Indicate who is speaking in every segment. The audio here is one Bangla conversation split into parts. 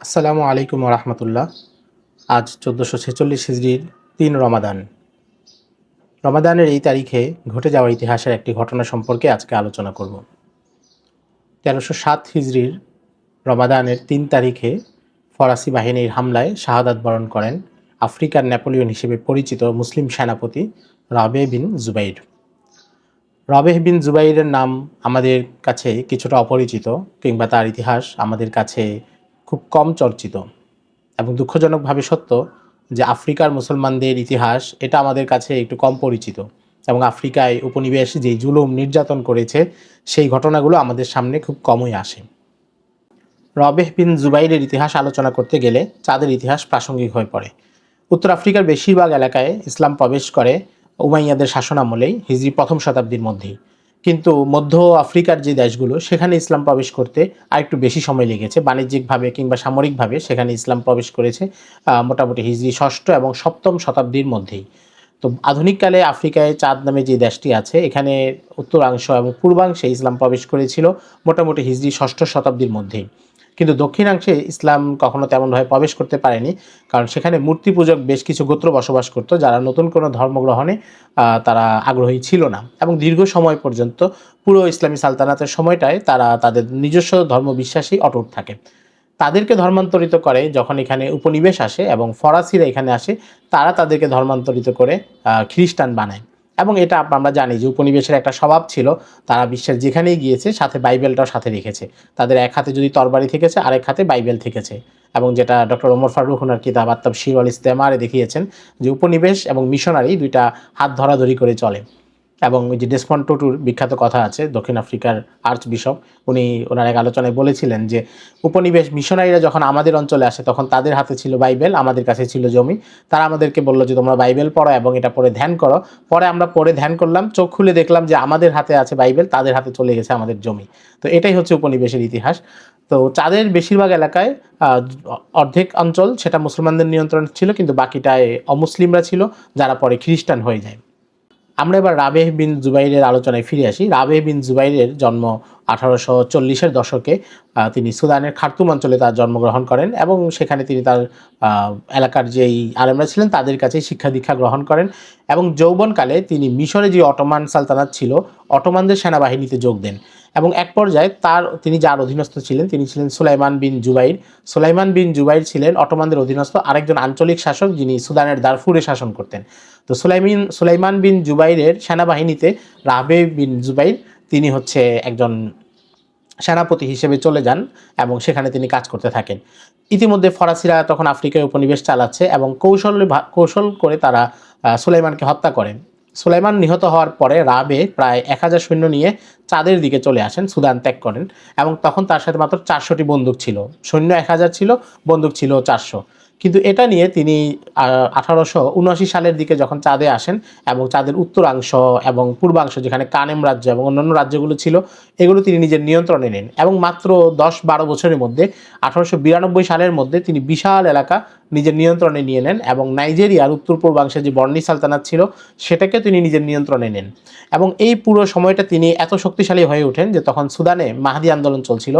Speaker 1: আসসালামু আলাইকুম রহমতুল্লাহ। আজ চোদ্দোশো ছেচল্লিশ হিজড়ির তিন রমাদান। রমাদানের এই তারিখে ঘটে যাওয়া ইতিহাসের একটি ঘটনা সম্পর্কে আজকে আলোচনা করব। তেরোশো সাত হিজড়ির রমাদানের তিন তারিখে ফরাসি বাহিনীর হামলায় শাহাদাত বরণ করেন আফ্রিকার নেপোলিয়ন হিসেবে পরিচিত মুসলিম সেনাপতি রাবে বিন জুবাইর। রাবেহ বিন জুবাইরের নাম আমাদের কাছে কিছুটা অপরিচিত কিংবা তার ইতিহাস আমাদের কাছে খুব কম চর্চিত এবং দুঃখজনকভাবে সত্য যে আফ্রিকার মুসলমানদের ইতিহাস এটা আমাদের কাছে একটু কম পরিচিত এবং আফ্রিকায় উপনিবেশ যে জুলুম নির্যাতন করেছে, সেই ঘটনাগুলো আমাদের সামনে খুব কমই আসে। রবেহ বিন জুবাইরের ইতিহাস আলোচনা করতে গেলে চাঁদের ইতিহাস প্রাসঙ্গিক হয়ে পড়ে। উত্তর আফ্রিকার বেশিরভাগ এলাকায় ইসলাম প্রবেশ করে উমাইয়াদের শাসনামলেই হিজরি প্রথম শতাব্দীর মধ্যেই। কিন্তু মধ্য আফ্রিকার যে দেশগুলো, সেখানে ইসলাম প্রবেশ করতে আর একটু বেশি সময় লেগেছে। বাণিজ্যিকভাবে কিংবা সামরিকভাবে সেখানে ইসলাম প্রবেশ করেছে মোটামুটি হিজড়ি ষষ্ঠ এবং সপ্তম শতাব্দীর মধ্যেই। তো আধুনিককালে আফ্রিকায় চাঁদ নামে যে দেশটি আছে, এখানে উত্তরাংশ এবং পূর্বাংশে ইসলাম প্রবেশ করেছিল মোটামুটি হিজড়ি ষষ্ঠ শতাব্দীর মধ্যেই। কিন্তু দক্ষিণাংশে ইসলাম কখনো তেমনভাবে প্রবেশ করতে পারেনি, কারণ সেখানে মূর্তি পূজক বেশ কিছু গোত্র বসবাস করত যারা নতুন কোনো ধর্মগ্রহণে তারা আগ্রহী ছিল না। এবং দীর্ঘ সময় পর্যন্ত পুরো ইসলামী সালতানাতের সময়টায় তারা তাদের নিজস্ব ধর্ম বিশ্বাসী অটুট থাকে। তাদেরকে ধর্মান্তরিত করে যখন এখানে উপনিবেশ আসে এবং ফরাসিরা এখানে আসে, তারা তাদেরকে ধর্মান্তরিত করে খ্রিস্টান বানায়। এবং এটা আমরা জানি যে উপনিবেশের একটা স্বভাব ছিল, তারা বিশ্বের যেখানেই গিয়েছে সাথে বাইবেলটাও সাথে রেখেছে। তাদের এক হাতে যদি তরবারি থেকেছে, আরেক হাতে বাইবেল থেকেছে। এবং যেটা ডক্টর ওমর ফারুক ওনার কিতাব আত্মাব শির ইস্তেমারে দেখিয়েছেন যে উপনিবেশ এবং মিশনারি দুইটা হাত ধরাধরি করে চলে। এবং ওই যে ডেসমন্ড টুটুর বিখ্যাত কথা আছে, দক্ষিণ আফ্রিকার আর্চ বিশপ, উনি ওনার এক আলোচনায় বলেছিলেন যে, উপনিবেশ মিশনারিরা যখন আমাদের অঞ্চলে আসে, তখন তাদের হাতে ছিল বাইবেল, আমাদের কাছে ছিল জমি। তারা আমাদেরকে বলল যে, তোমরা বাইবেল পড়ো এবং এটা পড়ে ধ্যান করো। পরে আমরা পড়ে ধ্যান করলাম, চোখ খুলে দেখলাম যে, আমাদের হাতে আছে বাইবেল, তাদের হাতে চলে গেছে আমাদের জমি। তো এটাই হচ্ছে উপনিবেশের ইতিহাস। তো চাঁদের বেশিরভাগ এলাকায় অর্ধেক অঞ্চল সেটা মুসলমানদের নিয়ন্ত্রণ ছিল, কিন্তু বাকিটায় অমুসলিমরা ছিল, যারা পরে খ্রিস্টান হয়ে যায়। আমরা এবার রাবেহ বিন জুবাইরের আলোচনায় ফিরে আসি। রাবেহ বিন জুবাইরের জন্ম আঠারোশো চল্লিশের দশকে তিনি সুদানের খার্তুম অঞ্চলে তার জন্মগ্রহণ করেন এবং সেখানে তিনি তার এলাকার যেই আলেমরা ছিলেন তাদের কাছে শিক্ষা দীক্ষা গ্রহণ করেন এবং যৌবনকালে তিনি মিশরে যে অটোমান সালতানাত ছিল, অটোমানদের সেনাবাহিনীতে যোগ দেন। এবং এক পর্যায়ে তার, তিনি যার অধীনস্থ ছিলেন, তিনি ছিলেন সুলাইমান বিন জুবাইর। সুলাইমান বিন জুবাইর ছিলেন অটোমানদের অধীনস্থ আরেকজন আঞ্চলিক শাসক যিনি সুদানের দারফুরে শাসন করতেন। তো সুলাইমিন, সুলাইমান বিন জুবাইরের সেনাবাহিনীতে রাবে বিন জুবাইর তিনি হচ্ছে একজন সেনাপতি হিসেবে চলে যান এবং সেখানে তিনি কাজ করতে থাকেন। ইতিমধ্যে ফরাসিরা তখন আফ্রিকায় উপনিবেশ চালাচ্ছে এবং কৌশল কৌশল করে তারা সুলাইমানকে হত্যা করেন সুলাইমান নিহত হওয়ার পরে রাবে প্রায় এক হাজার সৈন্য নিয়ে চাঁদের দিকে চলে আসেন, সুদান ত্যাগ করেন এবং তখন তার সাথে মাত্র চারশোটি বন্দুক ছিল। সৈন্য এক হাজার ছিল, বন্দুক ছিল চারশো। কিন্তু এটা নিয়ে তিনি আঠারোশো উনআশি সালের দিকে যখন চাঁদে আসেন এবং চাঁদের উত্তরাংশ এবং পূর্বাংশ যেখানে কানেম রাজ্য এবং অন্যান্য রাজ্যগুলো ছিল, এগুলো তিনি নিজের নিয়ন্ত্রণে নেন এবং মাত্র দশ বারো বছরের মধ্যে, আঠারোশো বিরানব্বই সালের মধ্যে তিনি বিশাল এলাকা নিজের নিয়ন্ত্রণে নিয়ে নেন এবং নাইজেরিয়ার উত্তর পূর্বাংশে যে বর্ণি সালতানাত ছিল, সেটাকে তিনি নিজের নিয়ন্ত্রণে নেন। এবং এই পুরো সময়টা তিনি এত শক্তিশালী হয়ে ওঠেন যে তখন সুদানে মাহাদি আন্দোলন চলছিল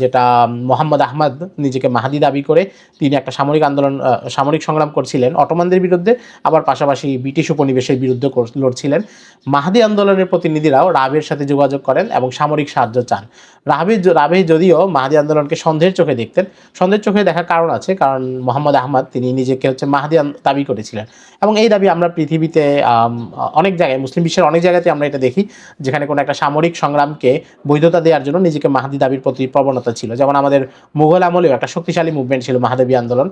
Speaker 1: যেটা মোহাম্মদ আহমদ নিজেকে মাহাদি দাবি করে তিনি একটা সামরিক আন্দোলন সামরিক সংগ্রাম করছিলেন অটোমানদের বিরুদ্ধে, আবার পাশাপাশি ব্রিটিশ উপনিবেশের বিরুদ্ধে লড়ছিলেন। মাহাদি আন্দোলনের প্রতিনিধিরাও রাবের সাথে যোগাযোগ করেন এবং সামরিক সাহায্য চান। রাবে রাবে যদিও মাহাদি আন্দোলনকে সন্দেহের চোখে দেখতেন, সন্দেহের চোখে দেখার কারণ আছে, কারণ মোহাম্মদ আহমদ, তিনি নিজেকে হচ্ছে মাহাদি দাবি করেছিলেন। এবং এই দাবি আমরা পৃথিবীতে অনেক জায়গায়, মুসলিম বিশ্বের অনেক জায়গাতে আমরা এটা দেখি, যেখানে কোনো একটা সামরিক সংগ্রামকে বৈধতা দেওয়ার জন্য নিজেকে মাহাদি দাবির প্রতি প্রবণতা ছিল। যেমন আমাদের মুঘল আমলেও একটা শক্তিশালী মুভমেন্ট ছিল মাহাদেবী আন্দোলন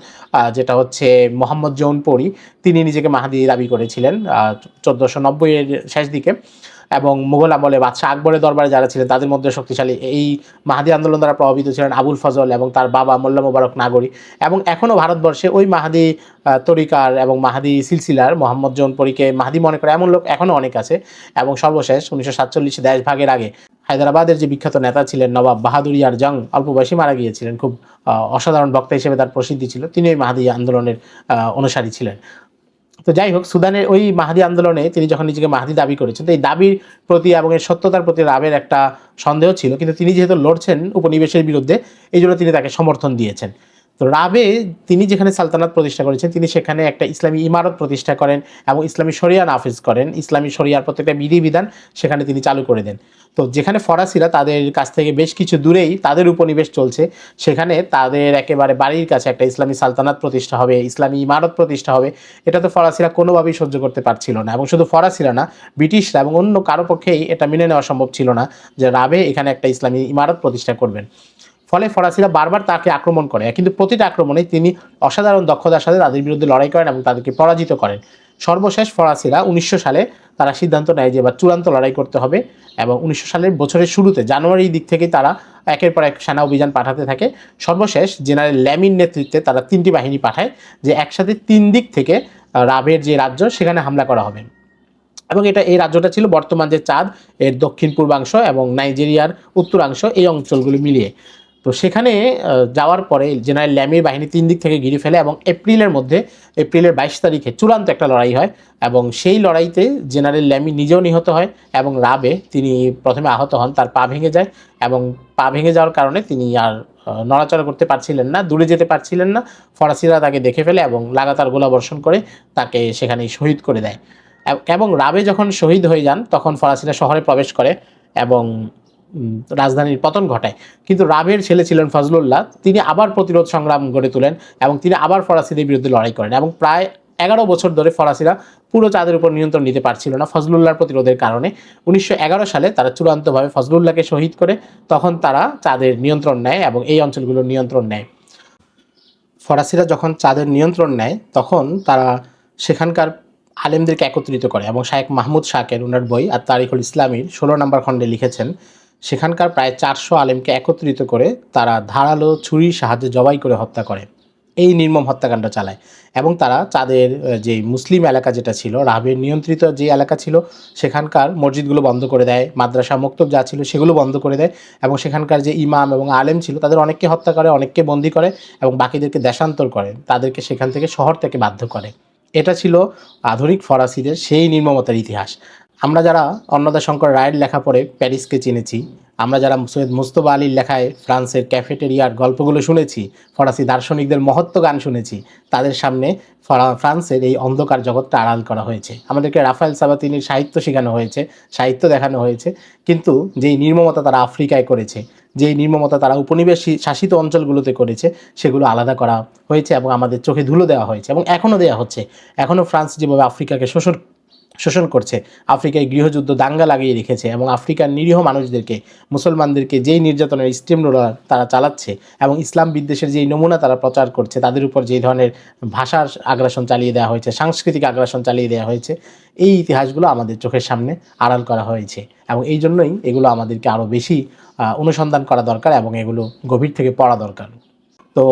Speaker 1: যেটা হচ্ছে মোহাম্মদ জৌনপুরি, তিনি নিজেকে মাহাদি দাবি করেছিলেন চোদ্দোশো নব্বইয়ের শেষ দিকে। এবং মুঘল আমলে বাদশাহ আকবরের দরবারে যারা ছিলেন, তাদের মধ্যে শক্তিশালী এই মাহাদি আন্দোলন দ্বারা প্রভাবিত ছিলেন আবুল ফজল এবং তার বাবা মোল্লা মোবারক নাগরী। এবং এখনও ভারতবর্ষে ওই মাহাদি তরিকার এবং মাহাদি সিলসিলার মোহাম্মদ জৌনপুরীকে মাহাদি মনে করে এমন লোক এখনও অনেক আছে। এবং সর্বশেষ উনিশশো সাতচল্লিশে দেশ ভাগের আগে হায়দ্রাবাদের যে বিখ্যাত নেতা ছিলেন নবাব বাহাদুরিয়ার জং, অল্প বয়সী মারা গিয়েছিলেন। খুব অসাধারণ বক্তা হিসেবে তার প্রসিদ্ধি ছিল। তিনি ওই মাহাদি আন্দোলনের অনুসারী ছিলেন। তো যাই হোক, সুদানের ওই মাহাদি আন্দোলনে তিনি যখন নিজেকে মাহাদি দাবি করেছেন, তো এই দাবির প্রতি এবং এর সত্যতার প্রতি রাবের একটা সন্দেহ ছিল। কিন্তু তিনি যেহেতু লড়ছেন উপনিবেশের বিরুদ্ধে, এই জন্য তিনি তাকে সমর্থন দিয়েছেন। তো রাবে তিনি যেখানে সালতানাত প্রতিষ্ঠা করেছেন, তিনি সেখানে একটা ইসলামী ইমারত প্রতিষ্ঠা করেন এবং ইসলামী শরিয়া নাফিজ করেন। ইসলামী শরিয়ার প্রত্যেকটা বিধিবিধান সেখানে তিনি চালু করে দেন। তো যেখানে ফরাসিরা তাদের কাছ থেকে বেশ কিছু দূরেই তাদের উপনিবেশ চলছে, সেখানে তাদের একেবারে বাড়ির কাছে একটা ইসলামী সালতানাত প্রতিষ্ঠা হবে, ইসলামী ইমারত প্রতিষ্ঠা হবে। এটা তো ফরাসিরা কোনোভাবেই সহ্য করতে পারছিল না এবং শুধু ফরাসিরা না, ব্রিটিশরা এবং অন্য কারও পক্ষেই এটা মেনে নেওয়া সম্ভব ছিল না যে রাবে এখানে একটা ইসলামী ইমারত প্রতিষ্ঠা করবেন। ফলে ফরাসিরা বারবার তাকে আক্রমণ করে। কিন্তু প্রতিটা আক্রমণে তিনি অসাধারণ দক্ষতার সাথে তাদের বিরুদ্ধে লড়াই করেন এবং তাদেরকে পরাজিত করেন। সর্বশেষ ফরাসিরা উনিশশো সালে তারা সিদ্ধান্ত নেয় যে এবার চূড়ান্ত লড়াই করতে হবে এবং উনিশশো সালের বছরের শুরুতে জানুয়ারির দিক থেকে তারা একের পর এক সেনা অভিযান পাঠাতে থাকে। সর্বশেষ জেনারেল ল্যামিন নেতৃত্বে তারা তিনটি বাহিনী পাঠায় যে একসাথে তিন দিক থেকে রাবের যে রাজ্য, সেখানে হামলা করা হবে। এবং এটা এই রাজ্যটা ছিল বর্তমান যে চাঁদ, এর দক্ষিণ পূর্বাংশ এবং নাইজেরিয়ার উত্তরাংশ এই অঞ্চলগুলো মিলিয়ে। তো সেখানে যাওয়ার পরে জেনারেল ল্যামির বাহিনী তিন দিক থেকে ঘিরে ফেলে এবং এপ্রিলের মধ্যে, এপ্রিলের বাইশ তারিখে চূড়ান্ত একটা লড়াই হয় এবং সেই লড়াইতে জেনারেল ল্যামি নিজেও নিহত হয় এবং রাবে তিনি প্রথমে আহত হন, তার পা ভেঙে যায় এবং পা ভেঙে যাওয়ার কারণে তিনি আর নড়াচড়া করতে পারছিলেন না, দূরে যেতে পারছিলেন না, ফরাসিরা তাকে দেখে ফেলে এবং লাগাতার গোলাবর্ষণ করে তাকে সেখানেই শহীদ করে দেয়। এবং রাবে যখন শহীদ হয়ে যান, তখন ফরাসিরা শহরে প্রবেশ করে এবং রাজধানীর পতন ঘটায়। কিন্তু রাবের ছেলে ছিলেন ফজলুল্লাহ, তিনি আবার প্রতিরোধ সংগ্রাম গড়ে তোলেন এবং তিনি আবার ফরাসিদের বিরুদ্ধে লড়াই করেন এবং প্রায় এগারো বছর ধরে ফরাসিরা পুরো চাঁদের উপর নিয়ন্ত্রণ নিতে পারছিল না ফজলুল্লাহর প্রতিরোধের কারণে। উনিশশো এগারো সালে তারা চূড়ান্তভাবে ফজলুল্লাহকে শহীদ করে, তখন তারা চাঁদের নিয়ন্ত্রণ নেয় এবং এই অঞ্চলগুলোর নিয়ন্ত্রণ নেয়। ফরাসিরা যখন চাঁদের নিয়ন্ত্রণ নেয়, তখন তারা সেখানকার আলেমদেরকে একত্রিত করে এবং শায়েখ মাহমুদ শাকের উনার বই আর তারিখুল ইসলামীর ষোলো নম্বর খণ্ডে লিখেছেন সেখানকার প্রায় চারশো আলেমকে একত্রিত করে তারা ধারালো ছুরির সাহায্যে জবাই করে হত্যা করে। এই নির্মম হত্যাকাণ্ড চালায় এবং তারা চাঁদের যে মুসলিম এলাকা যেটা ছিল রাবের নিয়ন্ত্রিত যে এলাকা ছিল, সেখানকার মসজিদগুলো বন্ধ করে দেয়, মাদ্রাসা মক্তব যা ছিল সেগুলো বন্ধ করে দেয় এবং সেখানকার যে ইমাম এবং আলেম ছিল, তাদের অনেককে হত্যা করে, অনেককে বন্দি করে এবং বাকিদেরকে দেশান্তর করে, তাদেরকে সেখান থেকে শহর থেকে বাধ্য করে। এটা ছিল আধুনিক ফরাসিদের সেই নির্মমতার ইতিহাস। আমরা যারা অন্নদা শঙ্কর রায়ের লেখা পড়ে প্যারিসকে চিনেছি, আমরা যারা সৈয়দ মুস্তফা আলীর লেখায় ফ্রান্সের ক্যাফেটেরিয়ার গল্পগুলো শুনেছি, ফরাসি দার্শনিকদের মহত্ব গান শুনেছি, তাদের সামনে ফরা- ফ্রান্সের এই অন্ধকার জগৎটা আড়াল করা হয়েছে। আমাদেরকে রাফায়েল সাবাতিনির সাহিত্য শেখানো হয়েছে, সাহিত্য দেখানো হয়েছে, কিন্তু যেই নির্মমতা তারা আফ্রিকায় করেছে, যেই নির্মমতা তারা উপনিবেশ শাসিত অঞ্চলগুলোতে করেছে, সেগুলো আলাদা করা হয়েছে এবং আমাদের চোখে ধুলো দেওয়া হয়েছে এবং এখনও দেওয়া হচ্ছে। এখনও ফ্রান্স যেভাবে আফ্রিকাকে শোষণ শোষণ করছে। আফ্রিকায় গৃহযুদ্ধ দাঙ্গা লাগিয়ে রেখেছে এবং আফ্রিকার নিরীহ মানুষদেরকে, মুসলমানদেরকে যেই নির্যাতনের স্টিম রোলার তারা চালাচ্ছে এবং ইসলাম বিদ্বেষের যেই নমুনা তারা প্রচার করছে, তাদের উপর যেই ধরনের ভাষার আগ্রাসন চালিয়ে দেওয়া হয়েছে, সাংস্কৃতিক আগ্রাসন চালিয়ে দেওয়া হয়েছে, এই ইতিহাসগুলো আমাদের চোখের সামনে আড়াল করা হয়েছে এবং এই জন্যই এগুলো আমাদেরকে আরও বেশি অনুসন্ধান করা দরকার এবং এগুলো গভীর থেকে পড়া দরকার। তো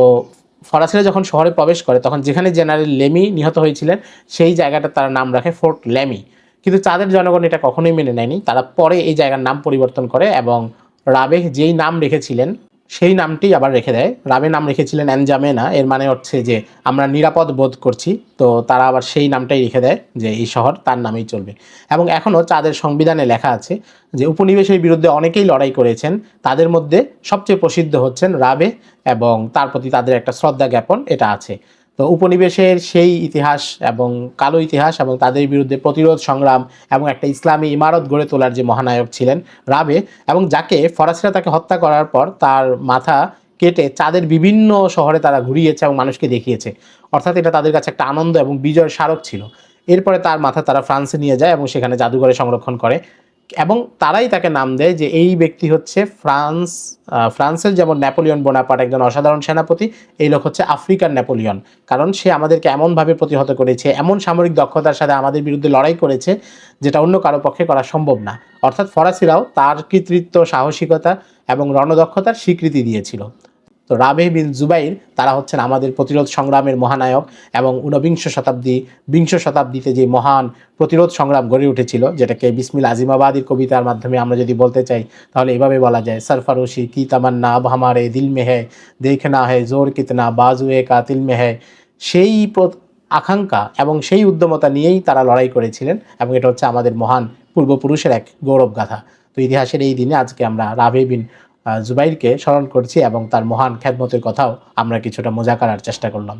Speaker 1: ফরাসিরা যখন শহরে প্রবেশ করে, তখন যেখানে জেনারেল লেমি নিহত হয়েছিলেন, সেই জায়গাটা তারা নাম রাখে ফোর্ট লেমি। কিন্তু চাঁদের জনগণ এটা কখনোই মেনে নেয়নি। তারা পরে এই জায়গার নাম পরিবর্তন করে এবং রাবেহ যেই নাম রেখেছিলেন সেই নামটি আবার রেখে দেয়। রাবে নাম রেখেছিলেন অ্যানজামেনা, এর মানে হচ্ছে যে আমরা নিরাপদ বোধ করছি। তো তারা আবার সেই নামটাই রেখে দেয় যে এই শহর তার নামেই চলবে। এবং এখনও চাঁদের সংবিধানে লেখা আছে যে উপনিবেশের বিরুদ্ধে অনেকেই লড়াই করেছেন। তাদের মধ্যে সবচেয়ে প্রসিদ্ধ হচ্ছেন রাবে এবং তার প্রতি তাদের একটা শ্রদ্ধা জ্ঞাপন, এটা আছে। তো উপনিবেশের সেই ইতিহাস এবং কালো ইতিহাস এবং তাদের বিরুদ্ধে প্রতিরোধ সংগ্রাম এবং একটা ইসলামী ইমারত গড়ে তোলার যে মহানায়ক ছিলেন রাবে এবং যাকে ফরাসিরা তাকে হত্যা করার পর তার মাথা কেটে চাঁদের বিভিন্ন শহরে তারা ঘুরিয়েছে এবং মানুষকে দেখিয়েছে। অর্থাৎ এটা তাদের কাছে একটা আনন্দ এবং বিজয়ের স্মারক ছিল। এরপরে তার মাথা তারা ফ্রান্সে নিয়ে যায় এবং সেখানে জাদুঘরে সংরক্ষণ করে। এবং তারাই তাকে নাম দেয় যে এই ব্যক্তি হচ্ছে ফ্রান্স ফ্রান্সের যেমন নেপোলিয়ন বোনাপার্ট একজন অসাধারণ সেনাপতি, এই লোক হচ্ছে আফ্রিকার নেপোলিয়ন কারণ সে আমাদেরকে এমনভাবে প্রতিহত করেছে, এমন সামরিক দক্ষতার সাথে আমাদের বিরুদ্ধে লড়াই করেছে, যেটা অন্য কারও পক্ষে করা সম্ভব না। অর্থাৎ ফরাসিরাও তার কৃতিত্ব, সাহসিকতা এবং রণদক্ষতার স্বীকৃতি দিয়েছিল। তো রাবে বিন জুবাইর, তারা হচ্ছেন আমাদের প্রতিরোধ সংগ্রামের মহানায়ক এবং ঊনবিংশ শতাব্দী, বিংশ শতাব্দীতে যে মহান প্রতিরোধ সংগ্রাম গড়ে উঠেছিল, যেটাকে বিসমিল আজিমাবাদীর কবিতার মাধ্যমে আমরা যদি বলতে চাই, তাহলে এভাবে বলা যায়, সরফারোশি কি তামান্না, আব হামারে দিল মে হ্যায় দেখনা হ্যায় জোর কিতনা বাজুয়ে কাতিল মে হ্যায়। সেই আকাঙ্ক্ষা এবং সেই উদ্যমতা নিয়েই তারা লড়াই করেছিলেন এবং এটা হচ্ছে আমাদের মহান পূর্বপুরুষের এক গৌরব গাথা তো ইতিহাসের এই দিনে আজকে আমরা রাভে বিন জুবাইরকে স্মরণ করছি এবং তার মহান খ্যাতমতের কথাও আমরা কিছুটা মজা করার চেষ্টা করলাম।